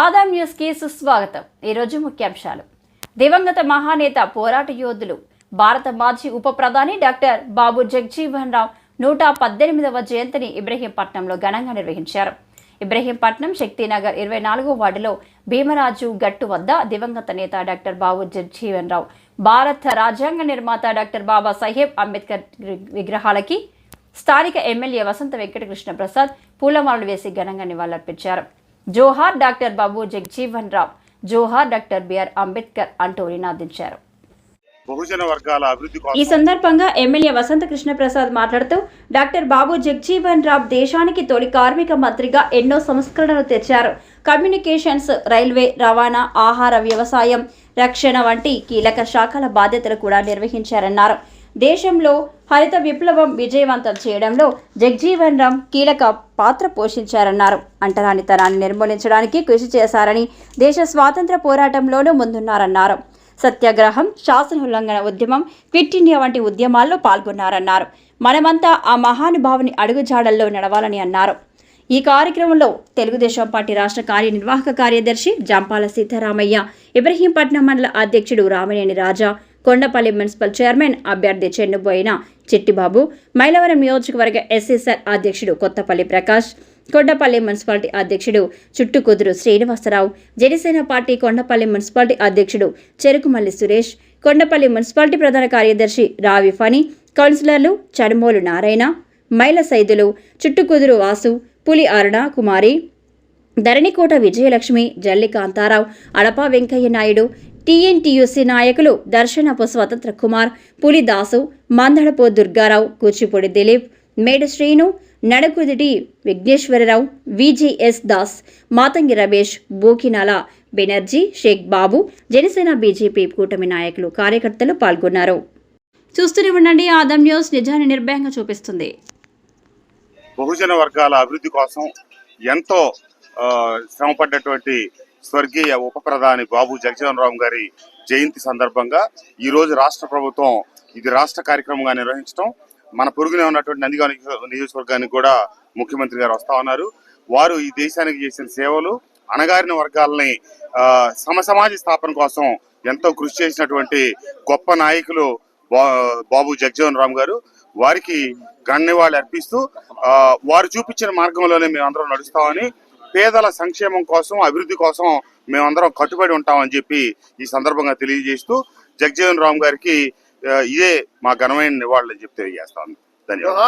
ఆదాం న్యూస్కి సుస్వాగతం ఈరోజు ముఖ్యాంశాలు. దివంగత మహానేత పోరాట యోధులు భారత మాజీ ఉప ప్రధాని డాక్టర్ బాబు జగజీవన్ రావు నూట పద్దెనిమిదవ జయంతిని ఇబ్రహీంపట్నంలో ఘనంగా నిర్వహించారు. ఇబ్రహీంపట్నం శక్తినగర్ ఇరవై నాలుగో వార్డులో భీమరాజు గట్టు వద్ద దివంగత నేత డాక్టర్ బాబు జగజీవన్ రావు భారత రాజ్యాంగ నిర్మాత డాక్టర్ బాబా సాహెబ్ అంబేద్కర్ విగ్రహాలకి స్థానిక ఎమ్మెల్యే వసంత వెంకటకృష్ణ ప్రసాద్ పూలమాలలు వేసి ఘనంగా నివాళులర్పించారు. జోహార్ డాక్టర్ బాబు జగజీవన్ రావ్ జోహార్ డాక్టర్ బిఆర్ అంబేద్కర్ అంటూ నినాదించారు. బహుజన వర్గాల అభివృద్ధి ఈ సందర్భంగా ఎమ్మెల్యే వసంత కృష్ణ ప్రసాద్ మాట్లాడుతూ డాక్టర్ బాబు జగజీవన్ రామ్ దేశానికి తొలి కార్మిక మంత్రిగా ఎన్నో సంస్కరణలు తెచ్చారు. కమ్యూనికేషన్స్ రైల్వే రవాణా ఆహార వ్యవసాయం రక్షణ వంటి కీలక శాఖల బాధ్యతలు కూడా నిర్వహించారన్నారు. దేశంలో హరిత విప్లవం విజయవంతం చేయడంలో జగ్జీవన్ రామ్ కీలక పాత్ర పోషించారన్నారు. అంటరానితనాన్ని నిర్మూలించడానికి కృషి చేశారని దేశ స్వాతంత్ర పోరాటంలోనూ ముందున్నారన్నారు. సత్యాగ్రహం శాసన ఉల్లంఘన ఉద్యమం క్విట్ ఇండియా వంటి ఉద్యమాల్లో పాల్గొన్నారన్నారు. మనమంతా ఆ మహానుభావుని అడుగుజాడల్లో నడవాలని అన్నారు. ఈ కార్యక్రమంలో తెలుగుదేశం పార్టీ రాష్ట్ర కార్యనిర్వాహక కార్యదర్శి జంపాల సీతారామయ్య ఇబ్రహీంపట్నం మండల అధ్యక్షుడు రామనేని రాజా కొండపల్లి మున్సిపల్ చైర్మన్ అభ్యర్థి చెన్నుబోయిన చిట్టిబాబు మైలవరం నియోజకవర్గ ఎస్ఎస్ఆర్ అధ్యక్షుడు కొత్తపల్లి ప్రకాష్ కొండపల్లి మున్సిపాలిటీ అధ్యక్షుడు చుట్టుకుదురు శ్రీనివాసరావు జనసేన పార్టీ కొండపల్లి మున్సిపాలిటీ అధ్యక్షుడు చెరుకుమల్లి సురేష్ కొండపల్లి మున్సిపాలిటీ ప్రధాన కార్యదర్శి రావి ఫణి కౌన్సిలర్లు చనుమోలు నారాయణ మైల సైదులు చుట్టుకుదురు వాసు పులి అరుణ కుమారి ధరణికోట విజయలక్ష్మి జల్లి కాంతారావు అడపా వెంకయ్య నాయుడు టీఎన్టీయూసీ నాయకులు దర్శనపు స్వతంత్ర కుమార్ పులి దాసు మందడపో దుర్గారావు కూచిపూడి దిలీప్ మేడ శ్రీను నడకుదిటి విఘ్నేశ్వరరావు విజిఎస్ దాస్ మాతంగి రమేష్ బోకినాల బెనర్జీ షేక్ బాబు జనసేన బీజేపీ కూటమి నాయకులు కార్యకర్తలు పాల్గొన్నారు. చూస్తూనే ఉండండి ఆదం న్యూస్ నిజాన్ని నిర్భయంగా చూపిస్తుంది. బహుజన వర్గాల అభివృద్ధి కోసం ఎంతో శ్రమపడ్డటువంటి స్వర్గీయ ఉప ప్రధాని బాబు జగజీవన్ రామ్ గారి జయంతి సందర్భంగా ఈ రోజు రాష్ట్ర ప్రభుత్వం ఇది రాష్ట్ర కార్యక్రమంగా నిర్వహించడం మన పొరుగునే ఉన్నటువంటి నందిగా నియోజకవర్గానికి కూడా ముఖ్యమంత్రి గారు వస్తా ఉన్నారు. వారు ఈ దేశానికి చేసిన సేవలు అణగారిన వర్గాలని సమసమాజ స్థాపన కోసం ఎంతో కృషి చేసినటువంటి గొప్ప నాయకులు బా- బాబు జగజీవన్ రామ్ గారు. వారికి గణ్యవాళ్ళు అర్పిస్తూ వారు చూపించిన మార్గంలోనే మేమందరం నడుస్తామని పేదల సంక్షేమం కోసం అభివృద్ధి కోసం మేమందరం కట్టుబడి ఉంటామని చెప్పి ఈ సందర్భంగా తెలియజేస్తూ జగజీవన్ రామ్ గారికి ఇదే మా ఘనమైన నివాళులని చెప్పి తెలియజేస్తాను. ధన్యవాదాలు.